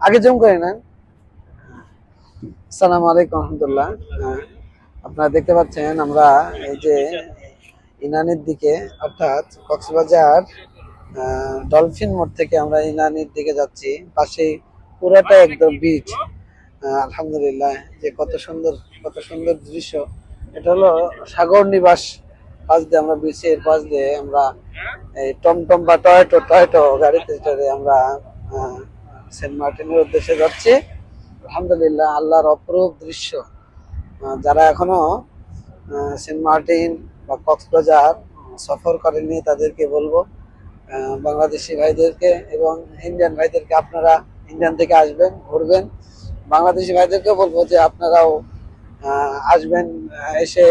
আগে জুম করে নেন। আসসালামু আলাইকুম রহমতুল্লাহ। আপনারা দেখতে পাচ্ছেন আমরা এই যে ইনানির দিকে, অর্থাৎ কক্সবাজার ডলফিন মোড় থেকে আমরা ইনানির দিকে যাচ্ছি। পাশেই পুরাটা একদম বিচ আলহামদুলিল্লাহ, যে কত সুন্দর কত সুন্দর দৃশ্য। এটা হলো সাগর নিবাস। পাশ দিয়ে আমরা বিচের পাশ দিয়ে আমরা এই টমটম বা টয়টো টয়টো গাড়িতে চড়ে আমরা সেন্ট মার্টিনের উদ্দেশ্যে যাচ্ছি। আলহামদুলিল্লাহ আল্লাহর অপরূপ দৃশ্য। যারা এখনও সেন্ট মার্টিন বা কক্সবাজার সফর করেননি তাদেরকে বলব বাংলাদেশি ভাইদেরকে এবং ইন্ডিয়ান ভাইদেরকে আপনারা ইন্ডিয়ান থেকে আসবেন ঘুরবেন। বাংলাদেশি ভাইদেরকে বলব যে আপনারাও আসবেন এসে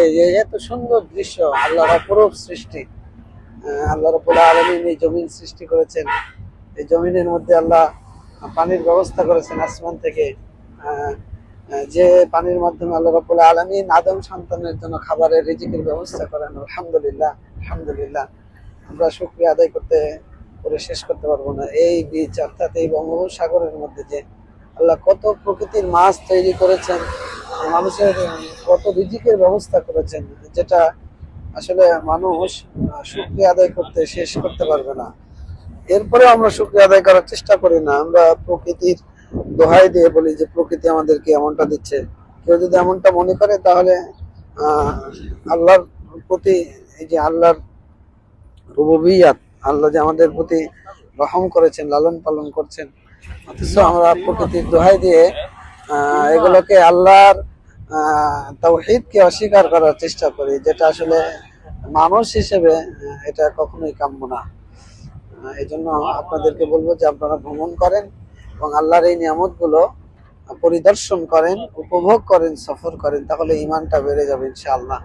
এত সুন্দর দৃশ্য আল্লাহর অপরূপ সৃষ্টি। আহ, আল্লাহ রবুল্লাহ আলমিন এই জমিন সৃষ্টি করেছেন। এই জমিনের মধ্যে আল্লাহ পানির ব্যবস্থা করেছেন আসমান থেকে যে পানির মাধ্যমে আল্লাহ রবুল্লাহ আলমিন আদম সন্তানের জন্য খাবারের রিজিকের ব্যবস্থা করেন। আলহামদুলিল্লাহ আলহামদুলিল্লাহ। আমরা শুক্রিয়া আদায় করতে, করে শেষ করতে পারব না। এই বীজ অর্থাৎ এই বঙ্গোপসাগরের মধ্যে যে আল্লাহ কত প্রকৃতির মাছ তৈরি করেছেন, মানুষের কত রিজিকের ব্যবস্থা করেছেন, যেটা আসলে মানুষ শুক্রিয়া আদায় করতে শেষ করতে পারবে না। এরপরে আমরা শুক্রিয়া আদায় করার চেষ্টা করি না। আমরা প্রকৃতির দোহাই দিয়ে বলি যে, প্রকৃতি আমাদেরকে এমনটা দিচ্ছে। কেউ যদি এমনটা মনে করে, তাহলে আল্লাহর প্রতি এই যে আল্লাহর রুবুবিয়াত, আল্লাহ যে আমাদের প্রতি রহম করেছেন, লালন পালন করছেন, অথচ আমরা প্রকৃতির দোহাই দিয়ে এগুলোকে আল্লাহর তাওহিদকে অস্বীকার করার চেষ্টা করি, যেটা আসলে মানুষ হিসেবে এটা কখনোই কাম্য না। এই জন্য আপনাদেরকে বলব যে আপনারা ভ্রমণ করেন এবং আল্লাহর এই নিয়ামতগুলো পরিদর্শন করেন, উপভোগ করেন, সফর করেন, তাহলে ইমানটা বেড়ে যাবে ইনশাআল্লাহ।